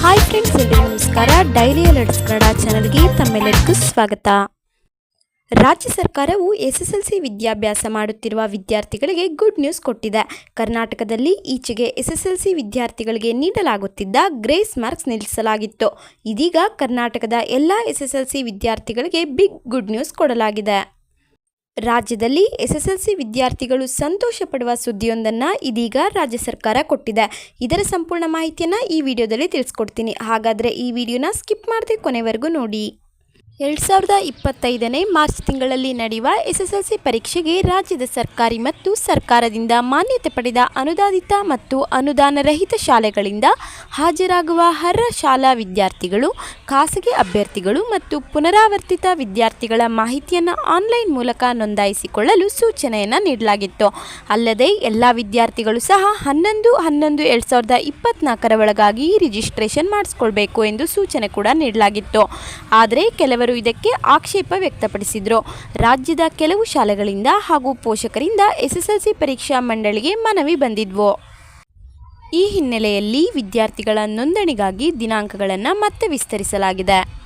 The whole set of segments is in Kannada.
ಹಾಯ್ ಫ್ರೆಂಡ್ಸ್ ಎಲ್ಲರಿಗೂ ನಮಸ್ಕಾರ. ಡೈಲಿ ಅಲರ್ಟ್ಸ್ ಕನ್ನಡ ಚಾನಲ್ಗೆ ತಮ್ಮೆಲ್ಲರಿಗೂ ಸ್ವಾಗತ. ರಾಜ್ಯ ಸರ್ಕಾರವು ಎಸ್ಎಸ್ಎಲ್ಸಿ ವಿದ್ಯಾಭ್ಯಾಸ ಮಾಡುತ್ತಿರುವ ವಿದ್ಯಾರ್ಥಿಗಳಿಗೆ ಗುಡ್ ನ್ಯೂಸ್ ಕೊಟ್ಟಿದೆ. ಕರ್ನಾಟಕದಲ್ಲಿ ಈಚೆಗೆ ಎಸ್ಎಸ್ಎಲ್ಸಿ ವಿದ್ಯಾರ್ಥಿಗಳಿಗೆ ನೀಡಲಾಗುತ್ತಿದ್ದ ಗ್ರೇಸ್ ಮಾರ್ಕ್ಸ್ ನಿಲ್ಲಿಸಲಾಗಿತ್ತು. ಇದೀಗ ಕರ್ನಾಟಕದ ಎಲ್ಲ ಎಸ್ಎಸ್ಎಲ್ಸಿ ವಿದ್ಯಾರ್ಥಿಗಳಿಗೆ ಬಿಗ್ ಗುಡ್ ನ್ಯೂಸ್ ಕೊಡಲಾಗಿದೆ. ರಾಜ್ಯದಲ್ಲಿ ಎಸ್ಎಸ್ಎಲ್ಸಿ ವಿದ್ಯಾರ್ಥಿಗಳು ಸಂತೋಷ ಪಡುವ ಸುದ್ದಿಯೊಂದನ್ನು ಇದೀಗ ರಾಜ್ಯ ಸರ್ಕಾರ ಕೊಟ್ಟಿದೆ. ಇದರ ಸಂಪೂರ್ಣ ಮಾಹಿತಿಯನ್ನು ಈ ವಿಡಿಯೋದಲ್ಲಿ ತಿಳಿಸ್ಕೊಡ್ತೀನಿ. ಹಾಗಾದರೆ ಈ ವಿಡಿಯೋನ ಸ್ಕಿಪ್ ಮಾಡದೆ ಕೊನೆವರೆಗೂ ನೋಡಿ. ಎರಡು ಸಾವಿರದ ಇಪ್ಪತ್ತೈದನೇ ಮಾರ್ಚ್ ತಿಂಗಳಲ್ಲಿ ನಡೆಯುವ ಎಸ್ಎಸ್ಎಲ್ಸಿ ಪರೀಕ್ಷೆಗೆ ರಾಜ್ಯದ ಸರ್ಕಾರಿ ಮತ್ತು ಸರ್ಕಾರದಿಂದ ಮಾನ್ಯತೆ ಪಡೆದ ಅನುದಾನಿತ ಮತ್ತು ಅನುದಾನರಹಿತ ಶಾಲೆಗಳಿಂದ ಹಾಜರಾಗುವ ಅರ್ಹ ಶಾಲಾ ವಿದ್ಯಾರ್ಥಿಗಳು, ಖಾಸಗಿ ಅಭ್ಯರ್ಥಿಗಳು ಮತ್ತು ಪುನರಾವರ್ತಿತ ವಿದ್ಯಾರ್ಥಿಗಳ ಮಾಹಿತಿಯನ್ನು ಆನ್ಲೈನ್ ಮೂಲಕ ನೋಂದಾಯಿಸಿಕೊಳ್ಳಲು ಸೂಚನೆಯನ್ನು ನೀಡಲಾಗಿತ್ತು. ಅಲ್ಲದೆ ಎಲ್ಲ ವಿದ್ಯಾರ್ಥಿಗಳು ಸಹ ಹನ್ನೊಂದು ಹನ್ನೊಂದು ಎರಡು ಸಾವಿರದ ಇಪ್ಪತ್ನಾಲ್ಕರ ಒಳಗಾಗಿ ರಿಜಿಸ್ಟ್ರೇಷನ್ ಮಾಡಿಸ್ಕೊಳ್ಬೇಕು ಎಂದು ಸೂಚನೆ ಕೂಡ ನೀಡಲಾಗಿತ್ತು. ಆದರೆ ಕೆಲವರು ಇದಕ್ಕೆ ಆಕ್ಷೇಪ ವ್ಯಕ್ತಪಡಿಸಿದರು. ರಾಜ್ಯದ ಕೆಲವು ಶಾಲೆಗಳಿಂದ ಹಾಗೂ ಪೋಷಕರಿಂದ ಎಸ್ಎಸ್ಎಲ್ಸಿ ಪರೀಕ್ಷಾ ಮಂಡಳಿಗೆ ಮನವಿ ಬಂದಿದ್ವು. ಈ ಹಿನ್ನೆಲೆಯಲ್ಲಿ ವಿದ್ಯಾರ್ಥಿಗಳ ನೋಂದಣಿಗಾಗಿ ದಿನಾಂಕಗಳನ್ನು ಮತ್ತೆ ವಿಸ್ತರಿಸಲಾಗಿದೆ.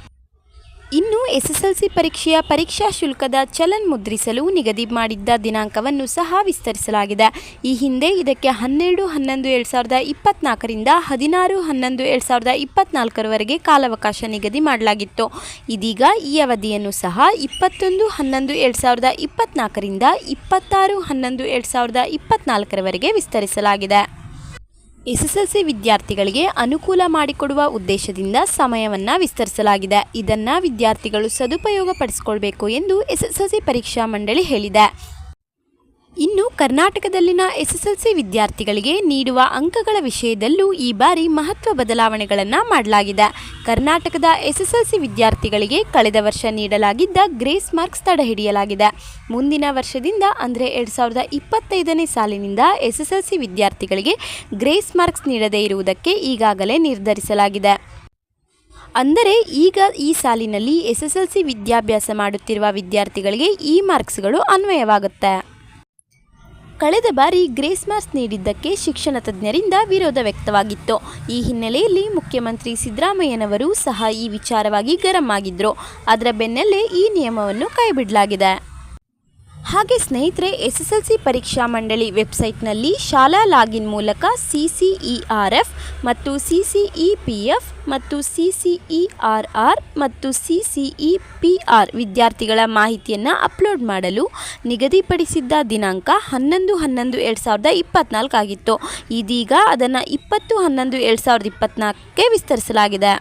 ಇನ್ನು ಎಸ್ಎಸ್ಎಲ್ಸಿ ಪರೀಕ್ಷೆಯ ಪರೀಕ್ಷಾ ಶುಲ್ಕದ ಚಲನ್ ಮುದ್ರಿಸಲು ನಿಗದಿ ಮಾಡಿದ್ದ ದಿನಾಂಕವನ್ನು ಸಹ ವಿಸ್ತರಿಸಲಾಗಿದೆ. ಈ ಹಿಂದೆ ಇದಕ್ಕೆ ಹನ್ನೆರಡು, ಹನ್ನೊಂದು, ಎರಡು ಸಾವಿರದ ಇಪ್ಪತ್ನಾಲ್ಕರಿಂದ ಹದಿನಾರು, ಹನ್ನೊಂದು, ಎರಡು ಸಾವಿರದ ಇಪ್ಪತ್ನಾಲ್ಕರವರೆಗೆ ಕಾಲಾವಕಾಶ ನಿಗದಿ ಮಾಡಲಾಗಿತ್ತು. ಇದೀಗ ಈ ಅವಧಿಯನ್ನು ಸಹ ಇಪ್ಪತ್ತೊಂದು, ಹನ್ನೊಂದು, ಎರಡು ಸಾವಿರದ ಇಪ್ಪತ್ನಾಲ್ಕರಿಂದ ಇಪ್ಪತ್ತಾರು, ಹನ್ನೊಂದು, ಎರಡು ಸಾವಿರದ ಇಪ್ಪತ್ನಾಲ್ಕರವರೆಗೆ ವಿಸ್ತರಿಸಲಾಗಿದೆ. ಎಸ್ಎಸ್ಎಲ್ಸಿ ವಿದ್ಯಾರ್ಥಿಗಳಿಗೆ ಅನುಕೂಲ ಮಾಡಿಕೊಡುವ ಉದ್ದೇಶದಿಂದ ಸಮಯವನ್ನು ವಿಸ್ತರಿಸಲಾಗಿದೆ. ಇದನ್ನು ವಿದ್ಯಾರ್ಥಿಗಳು ಸದುಪಯೋಗ ಪಡಿಸಿಕೊಳ್ಬೇಕು ಎಂದು ಎಸ್ಎಸ್ಎಲ್ಸಿ ಪರೀಕ್ಷಾ ಮಂಡಳಿ ಹೇಳಿದೆ. ಇನ್ನು ಕರ್ನಾಟಕದಲ್ಲಿನ ಎಸ್ಎಸ್ಎಲ್ಸಿ ವಿದ್ಯಾರ್ಥಿಗಳಿಗೆ ನೀಡುವ ಅಂಕಗಳ ವಿಷಯದಲ್ಲೂ ಈ ಬಾರಿ ಮಹತ್ವ ಬದಲಾವಣೆಗಳನ್ನು ಮಾಡಲಾಗಿದೆ. ಕರ್ನಾಟಕದ ಎಸ್ಎಸ್ಎಲ್ಸಿ ವಿದ್ಯಾರ್ಥಿಗಳಿಗೆ ಕಳೆದ ವರ್ಷ ನೀಡಲಾಗಿದ್ದ ಗ್ರೇಸ್ ಮಾರ್ಕ್ಸ್ ತಡೆಹಿಡಿಯಲಾಗಿದೆ ಮುಂದಿನ ವರ್ಷದಿಂದ ಅಂದರೆ ಎರಡು ಸಾವಿರದ ಇಪ್ಪತ್ತೈದನೇ ಸಾಲಿನಿಂದ ಎಸ್ಎಸ್ಎಲ್ಸಿ ವಿದ್ಯಾರ್ಥಿಗಳಿಗೆ ಗ್ರೇಸ್ ಮಾರ್ಕ್ಸ್ ನೀಡದೇ ಇರುವುದಕ್ಕೆ ಈಗಾಗಲೇ ನಿರ್ಧರಿಸಲಾಗಿದೆ. ಅಂದರೆ ಈಗ ಈ ಸಾಲಿನಲ್ಲಿ ಎಸ್ಎಸ್ಎಲ್ಸಿ ವಿದ್ಯಾಭ್ಯಾಸ ಮಾಡುತ್ತಿರುವ ವಿದ್ಯಾರ್ಥಿಗಳಿಗೆ ಈ ಮಾರ್ಕ್ಸ್ಗಳು ಅನ್ವಯವಾಗುತ್ತೆ. ಕಳೆದ ಬಾರಿ ಗ್ರೇಸ್ ಮಾರ್ಕ್ಸ್ ನೀಡಿದ್ದಕ್ಕೆ ಶಿಕ್ಷಣ ತಜ್ಞರಿಂದ ವಿರೋಧ ವ್ಯಕ್ತವಾಗಿತ್ತು. ಈ ಹಿನ್ನೆಲೆಯಲ್ಲಿ ಮುಖ್ಯಮಂತ್ರಿ ಸಿದ್ದರಾಮಯ್ಯನವರು ಸಹ ಈ ವಿಚಾರವಾಗಿ ಗರಂ ಆಗಿದ್ರು. ಅದರ ಬೆನ್ನಲ್ಲೇ ಈ ನಿಯಮವನ್ನು ಕೈಬಿಡಲಾಗಿದೆ. ಹಾಗೆ ಸ್ನೇಹಿತರೆ ಎಸ್ ಎಸ್ ಎಲ್ ಸಿ ಪರೀಕ್ಷಾ ಮಂಡಳಿ ವೆಬ್ಸೈಟ್ನಲ್ಲಿ ಶಾಲಾ ಲಾಗಿನ್ ಮೂಲಕ C C E R F ಮತ್ತು C C E P F ಮತ್ತು C C E R R ಮತ್ತು C C E P R ವಿದ್ಯಾರ್ಥಿಗಳ ಮಾಹಿತಿಯನ್ನು ಅಪ್ಲೋಡ್ ಮಾಡಲು ನಿಗದಿಪಡಿಸಿದ್ದ ದಿನಾಂಕ ಹನ್ನೊಂದು ಹನ್ನೊಂದು ಎರಡು ಸಾವಿರದ ಇಪ್ಪತ್ನಾಲ್ಕು ಆಗಿತ್ತು. ಇದೀಗ ಅದನ್ನು ಇಪ್ಪತ್ತು ಹನ್ನೊಂದು ಎರಡು ಸಾವಿರದ ಇಪ್ಪತ್ನಾಲ್ಕಕ್ಕೆ ವಿಸ್ತರಿಸಲಾಗಿದೆ.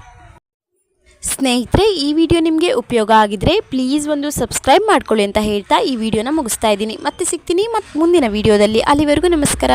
ಸ್ನೇಹಿತರೆ, ಈ ವಿಡಿಯೋ ನಿಮಗೆ ಉಪಯೋಗ ಆಗಿದ್ರೆ ಪ್ಲೀಸ್ ಒಂದು ಸಬ್ಸ್ಕ್ರೈಬ್ ಮಾಡ್ಕೊಳ್ಳಿ ಅಂತ ಹೇಳ್ತಾ ಈ ವಿಡಿಯೋನ ಮುಗಿಸ್ತಾ ಇದ್ದೀನಿ. ಮತ್ತೆ ಸಿಗ್ತೀನಿ ಮತ್ತು ಮುಂದಿನ ವಿಡಿಯೋದಲ್ಲಿ. ಅಲ್ಲಿವರೆಗೂ ನಮಸ್ಕಾರ.